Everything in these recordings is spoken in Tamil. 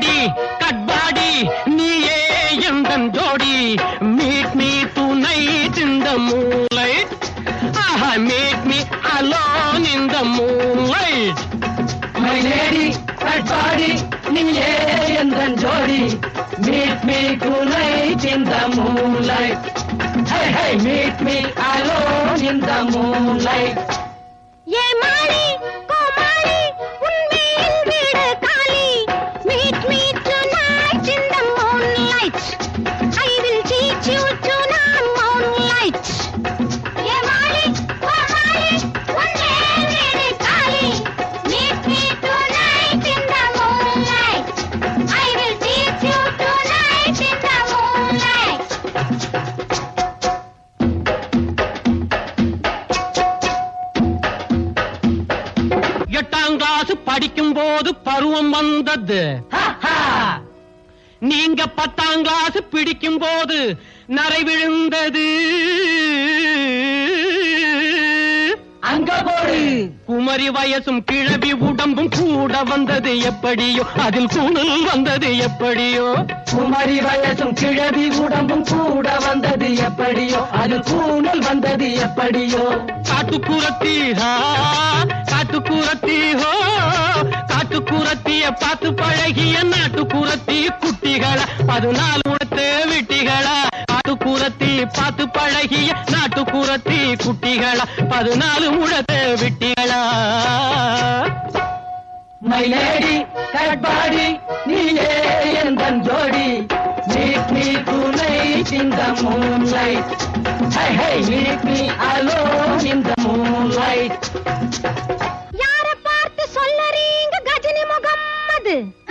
லேடி கட்பாடி நீயே எந்தன் ஜோடி? Meet me tonight in the moonlight Aha meet me alone in the moonlight my lady Katpadi நீயே எந்தன் ஜோடி? Meet me tonight in the moonlight hey hey meet me alone in the moonlight ஏ எட்டாம் கிளாஸ் படிக்கும் போது பருவம் வந்தது நீங்க பத்தாம் கிளாஸ் பிடிக்கும் போது நரை விழுந்தது. அங்க போடு. குமரி வயசும் கிழவி உடம்பும் கூட வந்தது எப்படியோ? அதில் கூணல் வந்தது எப்படியோ? குமரி வயசும் கிழவி உடம்பும் கூட வந்தது எப்படியோ? அது கூணல் வந்தது எப்படியோ? காட்டுக்குரத்தி காட்டு காட்டுக்குரத்தி ஹோ காட்டு காட்டுக்குரத்திய பார்த்து பழகிய நாட்டு நாட்டுக்குரத்தி குட்டிகள பதினாலு உடத்து காட்டு காட்டுக்குரத்தி பார்த்து பழகிய நாட்டு நாட்டுக்குரத்தி குட்டிகள பதினாலு முழத்து விட்டிகளா. மயிலேடி கட்பாடி நீயே என் ஜோடி. Meet me tonight in Hey, hey, meet me alone in the moonlight. Muhammad நீங்க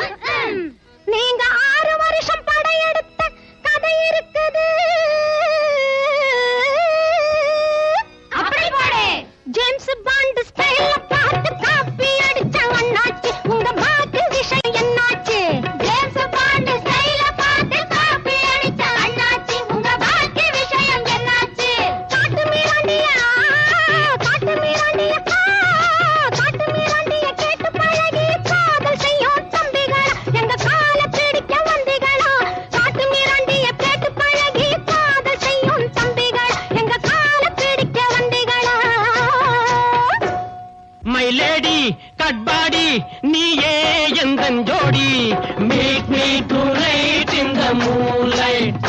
லேடி பாடி நீயே எந்தன் ஜோடி? மீட் மீ டு நைட் இந்த மூலைட்